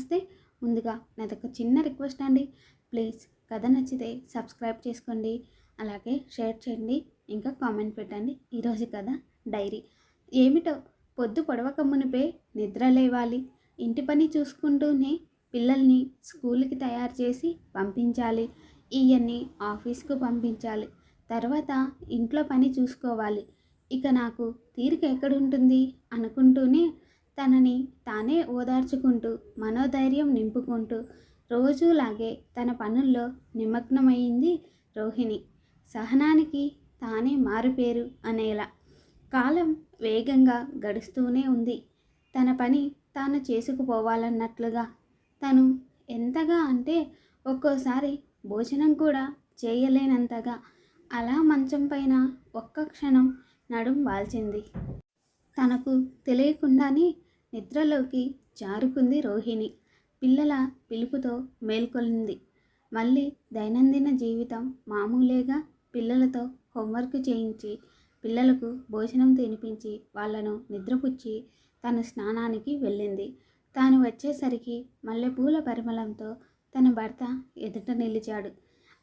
నమస్తే. ముందుగా నాదొక చిన్న రిక్వెస్ట్ అండి. ప్లీజ్ కథ నచ్చితే సబ్స్క్రైబ్ చేసుకోండి. అలాగే షేర్ చేయండి. ఇంకా కామెంట్ పెట్టండి. ఈరోజు కథ డైరీ. ఏమిటో పొద్దు పొడవక మునిపే నిద్ర లేవాలి. ఇంటి పని చూసుకుంటూనే పిల్లల్ని స్కూల్కి తయారు చేసి పంపించాలి. ఈయన్ని ఆఫీస్కు పంపించాలి. తర్వాత ఇంట్లో పని చూసుకోవాలి. ఇక నాకు తీరిక ఎక్కడుంటుంది అనుకుంటూనే తనని తానే ఓదార్చుకుంటూ మనోధైర్యం నింపుకుంటూ రోజులాగే తన పనుల్లో నిమగ్నమైంది రోహిణి. సహనానికి తానే మారుపేరు అనేలా. కాలం వేగంగా గడుస్తూనే ఉంది. తన పని తాను చేసుకుపోవాలన్నట్లుగా. తను ఎంతగా అంటే ఒక్కోసారి భోజనం కూడా చేయలేనంతగా. అలా మంచం పైన ఒక్క క్షణం నడుం వాల్చింది. తనకు తెలియకుండానే నిద్రలోకి జారుకుంది రోహిణి. పిల్లల పిలుపుతో మేల్కొలింది. మళ్ళీ దైనందిన జీవితం మామూలేగా పిల్లలతో హోంవర్క్ చేయించి పిల్లలకు భోజనం తినిపించి వాళ్ళను నిద్రపుచ్చి తన స్నానానికి వెళ్ళింది. తాను వచ్చేసరికి మల్లెపూల పరిమళంతో తన భర్త ఎదుట నిలిచాడు.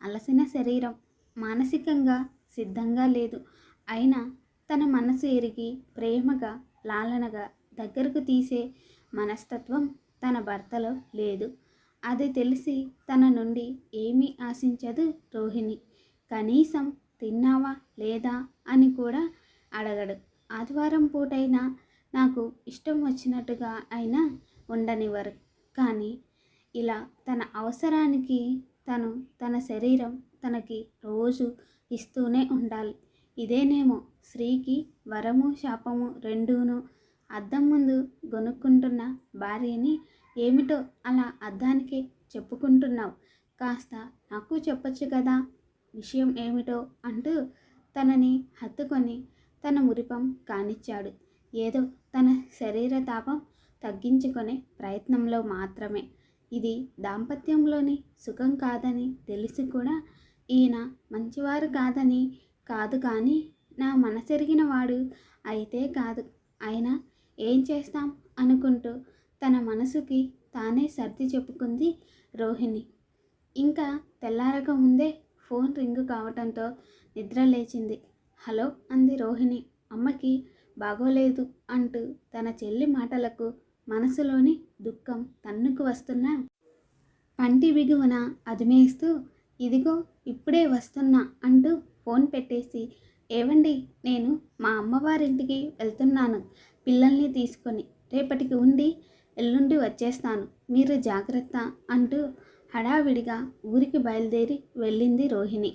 అలసిన శరీరం మానసికంగా సిద్ధంగా లేదు. అయినా తన మనసు ఎరిగి ప్రేమగా లాలనగా దగ్గరకు తీసే మనస్తత్వం తన భర్తలో లేదు. అది తెలిసి తన నుండి ఏమీ ఆశించదు రోహిణి. కనీసం తిన్నావా లేదా? అని కూడా అడగడు. ఆదివారం పూటైనా నాకు ఇష్టం వచ్చినట్టుగా అయినా ఉండనివ్వరు. కానీ ఇలా తన అవసరానికి తను తన శరీరం తనకి రోజు ఇస్తూనే ఉండాలి. ఇదేనేమో స్త్రీకి వరము శాపము రెండూను అద్దం ముందు గొనుక్కుంటున్న భార్యని ఏమిటో అలా అద్దానికే చెప్పుకుంటున్నావు. కాస్త నాకు చెప్పొచ్చు కదా విషయం ఏమిటో అంటూ తనని హత్తుకొని తన మురిపం కానిచ్చాడు. ఏదో తన శరీర తాపం తగ్గించుకునే ప్రయత్నంలో మాత్రమే. ఇది దాంపత్యంలోని సుఖం కాదని తెలిసి కూడా. ఈయన మంచివారు కాదని కాదు కానీ నా మనసెరిగిన వాడు అయితే కాదు. అయినా ఏం చేస్తాం? అనుకుంటూ తన మనసుకి తానే సర్ది చెప్పుకుంది రోహిణి. ఇంకా తెల్లారక ముందే ఫోన్ రింగు కావటంతో నిద్ర లేచింది. హలో అంది రోహిణి. అమ్మకి బాగోలేదు అంటూ తన చెల్లి మాటలకు మనసులోని దుఃఖం తన్నుకు వస్తున్నా. పంటి బిగువన అదిమేస్తూ ఇదిగో ఇప్పుడే వస్తున్నా అంటూ ఫోన్ పెట్టేసి ఏవండి నేను మా అమ్మవారింటికి వెళ్తున్నాను. పిల్లల్ని తీసుకొని. రేపటికి ఉండి ఎల్లుండి వచ్చేస్తాను. మీరు జాగ్రత్త అంటూ హడావిడిగా ఊరికి బయలుదేరి వెళ్ళింది రోహిణి.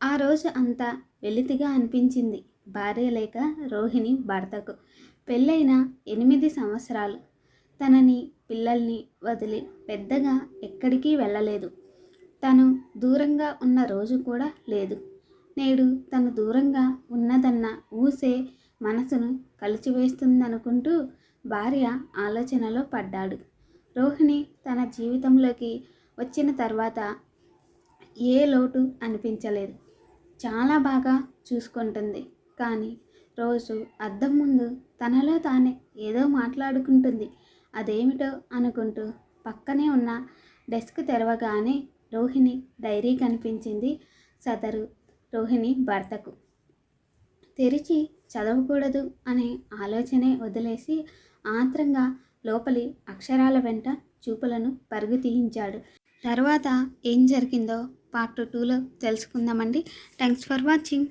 ఆ రోజు అంతా వెలితిగా అనిపించింది. భార్య లేక రోహిణి భర్తకు. పెళ్ళైన ఎనిమిది సంవత్సరాలు. తనని పిల్లల్ని వదిలి పెద్దగా ఎక్కడికి వెళ్ళలేదు. తను దూరంగా ఉన్న రోజు కూడా లేదు. నేడు తను దూరంగా ఉన్నదన్న ఊసే మనసును కలిచివేస్తుందనుకుంటూ భార్య ఆలోచనలో పడ్డాడు. రోహిణి తన జీవితంలోకి వచ్చిన తర్వాత ఏ లోటు అనిపించలేదు. చాలా బాగా చూసుకుంటుంది. కానీ రోజు అద్దం ముందు తనలో తానే ఏదో మాట్లాడుకుంటుంది. అదేమిటో అనుకుంటూ పక్కనే ఉన్న డెస్క్ తెరవగానే రోహిణి డైరీ కనిపించింది. సదరు రోహిణి భర్తకు. తెరిచి చదవకూడదు అనే ఆలోచనే వదిలేసి ఆత్రంగా లోపలి అక్షరాల వెంట చూపులను పరుగు తీయించాడు. తర్వాత ఏం జరిగిందో పార్ట్ టూలో తెలుసుకుందామండి. Thanks for watching.